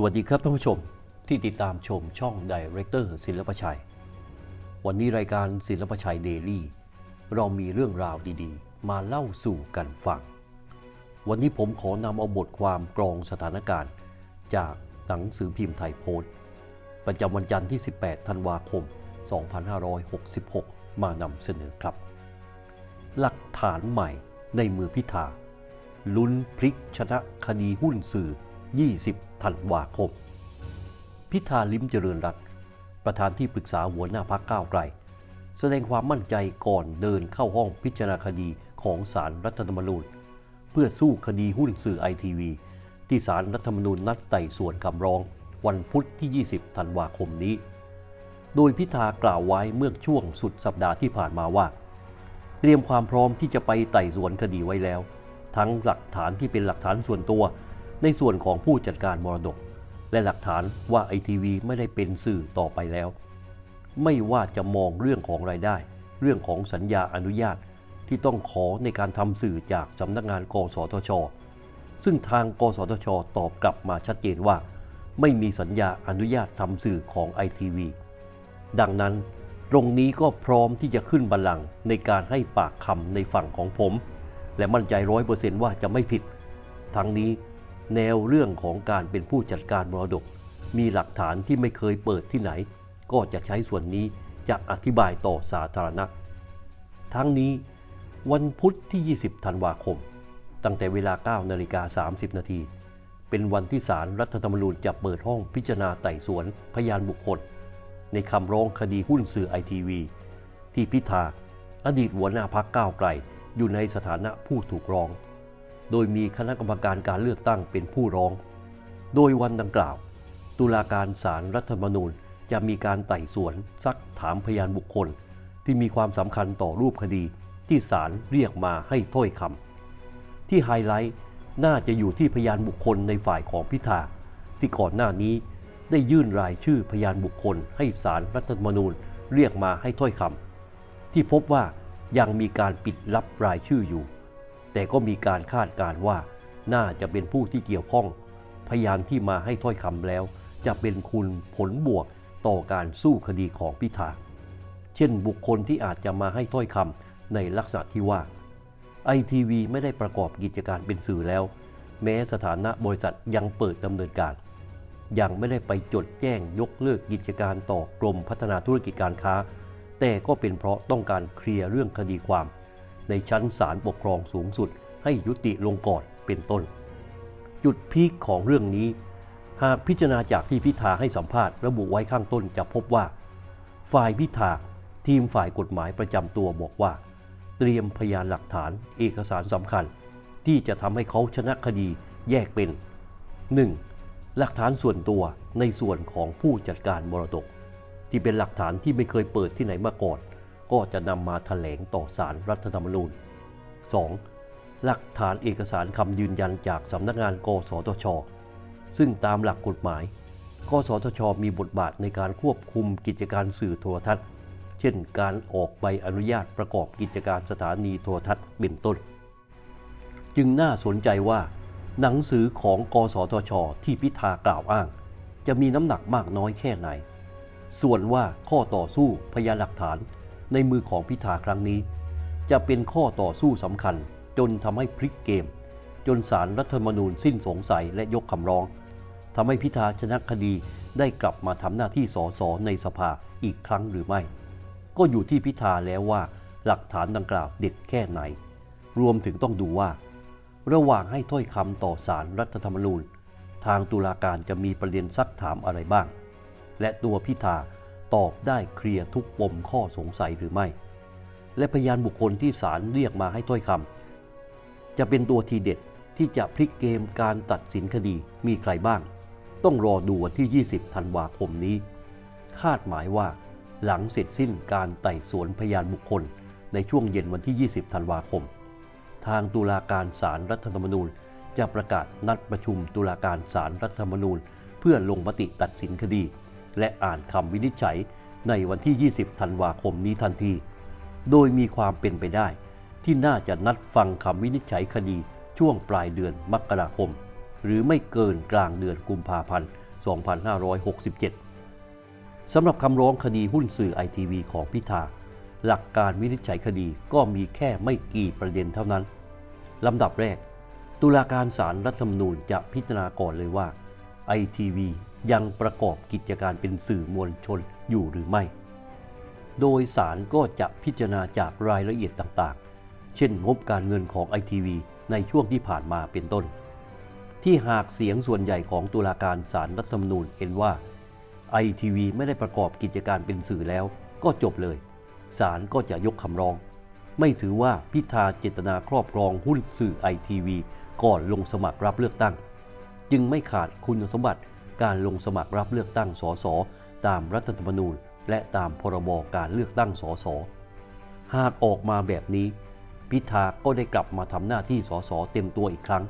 สวัสดีครับท่านผู้ชมที่ติดตามชมช่อง Director ศิลปชัย วันนี้รายการศิลปชัยเดลี่ เรามีเรื่องราวดีๆ มาเล่าสู่กันฟัง วันนี้ผมขอนำเอาบทความกรองสถานการณ์ จากหนังสือพิมพ์ไทยโพสต์ ประจำวันจันทร์ที่ 18 ธันวาคม 2566 มานำเสนอครับ หลักฐานใหม่ในมือพิธาลุ้นพลิกชนะคดีหุ้นสื่อ 20 ธันวาคม พิธาลิ้มเจริญรัตประธานที่ปรึกษาหัวหน้าพักก้าวไกล แสดงความมั่นใจก่อนเดินเข้าห้องพิจารณาคดีของศาลรรัฐธรรมนูญ เพื่อสู้คดีหุ้นสื่อไอทีวีที่ศาลรรัฐธรรมนูญนัดไต่สวนคำร้อง วันพุธที่ 20 ธันวาคมนี้ โดยพิธากล่าวไว้เมื่อช่วงสุดสัปดาห์ที่ผ่านมาว่า เตรียมความพร้อมที่จะไปไต่สวนคดีไว้แล้ว ทั้งหลักฐานที่เป็นหลักฐานส่วนตัว ในส่วนของผู้จัดการมรดก และหลักฐานว่าไอทีวีไม่ได้เป็นสื่อต่อไปแล้ว ไม่ว่าจะมองเรื่องของรายได้ เรื่องของสัญญาอนุญาตที่ต้องขอในการทำสื่อจากสำนักงานกสทช ซึ่งทางกสทช ตอบกลับมาชัดเจนว่า ไม่มีสัญญาอนุญาตทำสื่อของไอทีวีดังนั้นตรงนี้ก็พร้อมที่จะขึ้นบัลลังก์ในการให้ปากคำในฝั่งของผม และมั่นใจร้อยเปอร์เซนต์ว่าจะไม่ผิด ทั้งนี้ แนวเรื่องของการเป็นผู้จัดการมรดก มีหลักฐานที่ไม่เคยเปิดที่ไหน ก็จะใช้ส่วนนี้จะอธิบายต่อสาธารณะ ทั้งนี้วันพุธที่ 20 ธันวาคม ตั้งแต่เวลา 9 นาฬิกา 30 นาที เป็นวันที่ศาลรรัฐธรรมนูญจะเปิดห้องพิจารณาไต่สวนพยานบุคคล ในคำร้องคดีหุ้นสื่อไอทีวีที่พิธา อดีตหัวหน้าพักก้าวไกล อยู่ในสถานะผู้ถูกร้อง โดยมีคณะกรรมการการเลือกตั้งเป็นผู้ร้อง โดยวันดังกล่าว ตุลาการศาลรรัฐธรรมนูญจะมีการไต่สวนซักถามพยานบุคคล ที่มีความสำคัญต่อรูปคดีที่ศาลเรียกมาให้ถ้อยคำที่ไฮไลท์น่าจะอยู่ที่พยานบุคคลในฝ่ายของพิธา ที่ก่อนหน้านี้ได้ยื่นรายชื่อพยานบุคคล ให้ศาลรรัฐธรรมนูญเรียกมาให้ถ้อยคำที่พบว่ายังมีการปิดลับรายชื่ออยู่ แต่ก็มีการคาดการณ์ว่า น่าจะเป็นผู้ที่เกี่ยวข้อง พยานที่มาให้ถ้อยคำแล้ว จะเป็นคุณผลบวกต่อการสู้คดีของพิธา เช่นบุคคลที่อาจจะมาให้ถ้อยคำในลักษณะที่ว่าไอทีวีไม่ได้ประกอบกิจการเป็นสื่อแล้ว แม้สถานะบริษัทยังเปิดดำเนินการ ยังไม่ได้ไปจดแจ้งยกเลิกกิจการต่อกรมพัฒนาธุรกิจการค้า แต่ก็เป็นเพราะต้องการเคลียร์เรื่องคดีความ ในชั้นศาลปกครองสูงสุดให้ยุติลงก่อนเป็นต้น จุดพีคของเรื่องนี้ หากพิจารณาจากที่พิธาให้สัมภาษณ์ระบุไว้ข้างต้นจะพบว่า ฝ่ายพิธาทีมฝ่ายกฎหมายประจำตัวบอกว่า เตรียมพยานหลักฐานเอกสารสำคัญ ที่จะทำให้เขาชนะคดีแยกเป็น 1. หลักฐานส่วนตัวในส่วนของผู้จัดการมรดก ที่เป็นหลักฐานที่ไม่เคยเปิดที่ไหนมาก่อน ก็จะนำมาแถลงต่อศารรัฐธรรมนูญ 2. หลักฐานเอกสารคำยืนยันจากสำนักงาน กสทช ซึ่งตามหลักกฎหมาย กสทช มีบทบาทในการควบคุมกิจการสื่อโทรทัศน์ เช่น การออกใบอนุญาตประกอบกิจการสถานีโทรทัศน์เป็นต้น จึงน่าสนใจว่า หนังสือของ กสทช ที่พิธากล่าวอ้าง จะมีน้ำหนักมากน้อยแค่ไหน ส่วนว่าข้อต่อสู้พยานหลักฐาน ในมือของพิธาครั้งนี้ จะเป็นข้อต่อสู้สำคัญ จนทำให้พลิกเกม จนสารรัฐธรรมนูญสิ้นสงสัยและยกคำร้องทำให้พิธาชนะคดีได้กลับมาทำหน้าที่สสในสภาอีกครั้งหรือไม่ ก็อยู่ที่พิธาแล้วว่าหลักฐานดังกล่าวเด็ดแค่ไหน รวมถึงต้องดูว่า ระหว่างให้ถ้อยคำต่อสารรัฐธรรมนูญ ทางตุลาการจะมีประเด็นซักถามอะไรบ้าง และตัวพิธา ตอบได้เคลียร์ทุกปมข้อสงสัยหรือไม่ และพยานบุคคลที่ศาลเรียกมาให้ถ้อยคำจะเป็นตัวทีเด็ดที่จะพลิกเกมการตัดสินคดีมีใครบ้าง ต้องรอดูวันที่ 20 ธันวาคมนี้ คาดหมายว่า หลังเสร็จสิ้นการไต่สวนพยานบุคคล ในช่วงเย็นวันที่ 20 ธันวาคม ทางตุลาการศาลรรัฐธรรมนูญ จะประกาศนัดประชุมตุลาการศาลรรัฐธรรมนูญ เพื่อลงมติตัดสินคดี และอ่านคำวินิจฉัยในวันที่ 20 ธันวาคมนี้ทันที โดยมีความเป็นไปได้ ที่น่าจะนัดฟังคำวินิจฉัยคดีช่วงปลายเดือนมกราคม หรือไม่เกินกลางเดือนกุมภาพันธ์ 2567 สำหรับคำร้องคดีหุ้นสื่อไอทีวีของพิธา หลักการวินิจฉัยคดีก็มีแค่ไม่กี่ประเด็นเท่านั้น ลำดับแรก ตุลาการศาลรัฐธรรมนูญจะพิจารณาก่อนเลยว่าไอทีวี ยังประกอบกิจการเป็นสื่อมวลชนอยู่หรือไม่ โดยศาลก็จะพิจารณาจากรายละเอียดต่างๆ เช่นงบการเงินของไอทีวีในช่วงที่ผ่านมาเป็นต้น ที่หากเสียงส่วนใหญ่ของตุลาการศาลรัฐธรรมนูญเห็นว่าไอทีวีไม่ได้ประกอบกิจการเป็นสื่อแล้ว ก็จบเลย ศาลก็จะยกคำร้อง ไม่ถือว่าพิธาเจตนาครอบครองหุ้นสื่อไอทีวีก่อนลงสมัครรับเลือกตั้ง จึงไม่ขาดคุณสมบัติ การลงสมัครรับเลือกตั้งสสตามรัฐธรรมนูญ และตามพรบการเลือกตั้งสสหากออกมาแบบนี้ พิธาก็ได้กลับมาทำหน้าที่สสเต็มตัวอีกครั้ง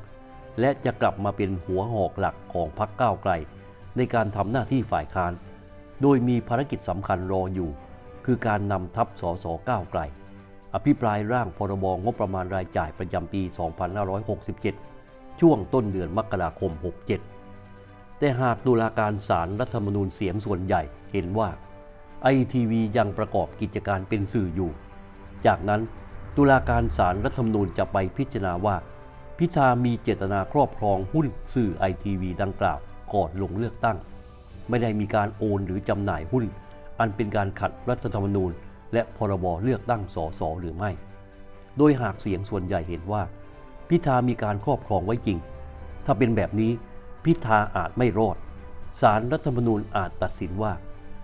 และจะกลับมาเป็นหัวหอกหลักของพรรคก้าวไกล ในการทำหน้าที่ฝ่ายค้าน โดยมีภารกิจสำคัญรออยู่ คือการนำทัพสสก้าวไกล อภิปรายร่างพรบงบประมาณรายจ่ายประจำปี 2567 ช่วงต้นเดือนมกราคม 67 แต่หากตุลาการศาลรัฐธรรมนูญเสียงส่วนใหญ่เห็นว่าไอทีวียังประกอบกิจการเป็นสื่ออยู่ จากนั้นตุลาการศาลรัฐธรรมนูญจะไปพิจารณาว่า พิธามีเจตนาครอบครองหุ้นสื่อไอทีวีดังกล่าวก่อนลงเลือกตั้ง ไม่ได้มีการโอนหรือจำหน่ายหุ้น อันเป็นการขัดรัฐธรรมนูญ และพรบเลือกตั้งสสหรือไม่ โดยหากเสียงส่วนใหญ่เห็นว่า พิธามีการครอบครองไว้จริง ถ้าเป็นแบบนี้ พิธาอาจไม่รอดศาลรัฐธรรมนูญอาจตัดสินว่า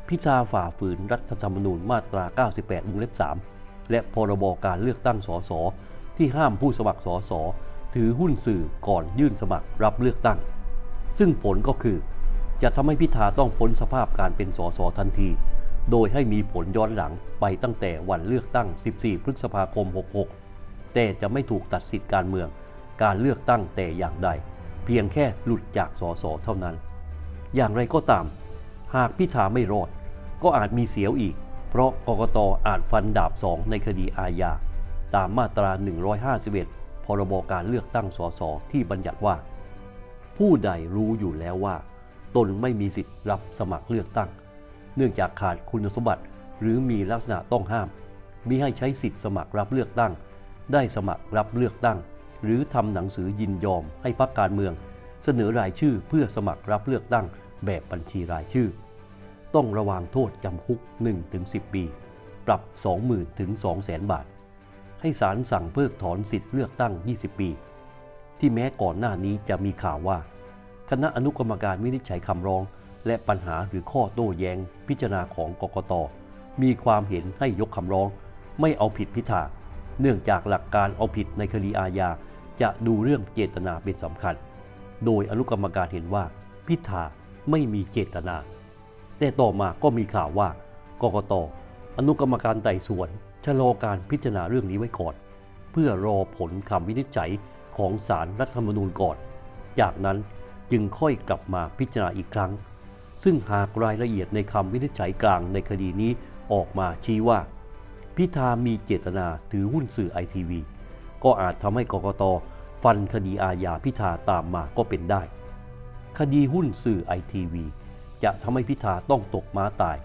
พิธาฝ่าฝืนรัฐธรรมนูญมาตรา 98วงเล็บ 3 และพรบการเลือกตั้งสสที่ห้ามผู้สมัครสสถือหุ้นสื่อก่อนยื่นสมัครรับเลือกตั้ง ซึ่งผลก็คือ จะทำให้พิธาต้องพ้นสภาพการเป็นสสทันที โดยให้มีผลย้อนหลังไปตั้งแต่วันเลือกตั้ง 14 พฤษภาคม 66 แต่จะไม่ถูกตัดสิทธิการเมือง การเลือกตั้งแต่อย่างใด เพียงแค่หลุดจากสสเท่านั้น อย่างไรก็ตาม หากพิธาไม่รอด ก็อาจมีเสียวอีก เพราะกกตอาจฟันดาบสองในคดีอาญา ตามมาตรา 151 พรบการเลือกตั้งสสที่บัญญัติว่า ผู้ใดรู้อยู่แล้วว่า ตนไม่มีสิทธิ์รับสมัครเลือกตั้ง เนื่องจากขาดคุณสมบัติหรือมีลักษณะต้องห้ามมิให้ใช้สิทธิ์สมัครรับเลือกตั้ง ได้สมัครรับเลือกตั้ง หรือทำหนังสือยินยอมให้พรรคการเมือง เสนอรายชื่อเพื่อสมัครรับเลือกตั้งแบบบัญชีรายชื่อ ต้องระวางโทษจำคุก 1-10 ปี ปรับ 20,000ถึง200,000 บาท ให้ศาลสั่งเพิกถอนสิทธิ์เลือกตั้ง 20 ปี ที่แม้ก่อนหน้านี้จะมีข่าวว่า คณะอนุกรรมการวินิจฉัยคำร้อง และปัญหาหรือข้อโต้แย้ง พิจารณาของกกต มีความเห็นให้ยกคำร้อง ไม่เอาผิดพิธาเนื่องจากหลักการเอาผิดในคดีอาญา จะดูเรื่องเจตนาเป็นสำคัญ โดยอนุกรรมการเห็นว่าพิธาไม่มีเจตนา แต่ต่อมาก็มีข่าวว่ากกตอนุกรรมการไต่สวนชะลอการพิจารณาเรื่องนี้ไว้ก่อน เพื่อรอผลคำวินิจฉัยของศาลรัฐธรรมนูญก่อน จากนั้นจึงค่อยกลับมาพิจารณาอีกครั้ง ซึ่งหากรายละเอียดในคำวินิจฉัยกลางในคดีนี้ออกมาชี้ว่า พิธามีเจตนาถือหุ้นสื่อไอทีวี ก็อาจทำให้กกตฟันคดีอาญาพิธาตามมาก็เป็นได้ คดีหุ้นสื่อไอทีวีจะทำให้พิธาต้องตกม้าตาย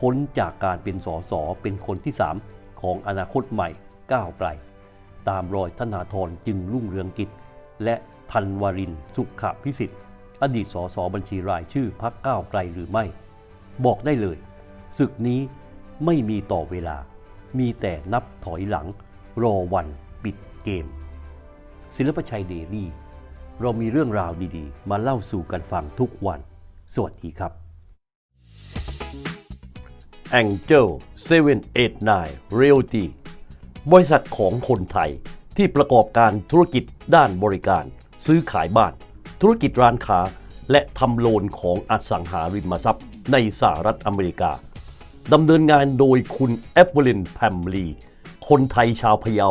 พ้นจากการเป็นสสเป็นคนที่ 3 ของอนาคตใหม่ก้าวไกลตามรอยธนาธรจึงรุ่งเรืองกิจ และธันวรินสุขพิสิทธิ์ อดีตสสบัญชีรายชื่อพักก้าวไกลหรือไม่ บอกได้เลยศึกนี้ไม่มีต่อเวลา มีแต่นับถอยหลัง รอวัน เกม ศิลปชัยเดลี่เรามีเรื่องราวดีๆ มาเล่าสู่กันฟังทุกวัน สวัสดีครับ Angel 789 Realty บริษัทของคนไทยที่ประกอบการธุรกิจด้านบริการ ซื้อขายบ้าน ธุรกิจร้านค้า และทำโลนของอสังหาริมทรัพย์ ในสหรัฐอเมริกาดำเนินงานโดยคุณแอปเปิลินแพมลี คนไทยชาวพะเยา